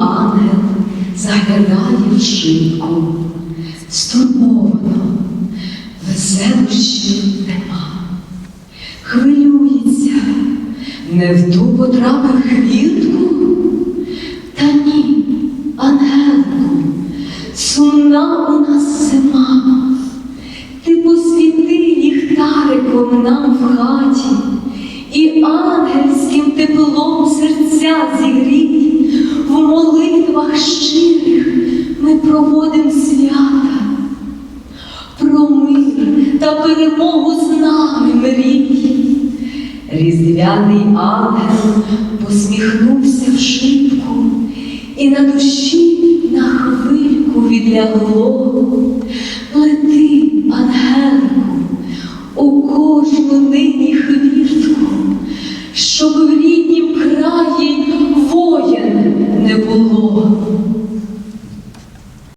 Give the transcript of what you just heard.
ангел заглядає в шибку, стурбовано, веселощів нема. Хвилюється, не в ту потрапив хвіртку, та ні, ангелку, сумна у нас зима. Ти посвіти ліхтариком нам в хаті, і ангельським теплом серця зігрій, ми проводим свята. Про мир та перемогу з нами мрій. Різдвяний ангел посміхнувся в шибку, і на душі на хвильку відлягло. Лети, ангелку, у кожну нині хвіртку,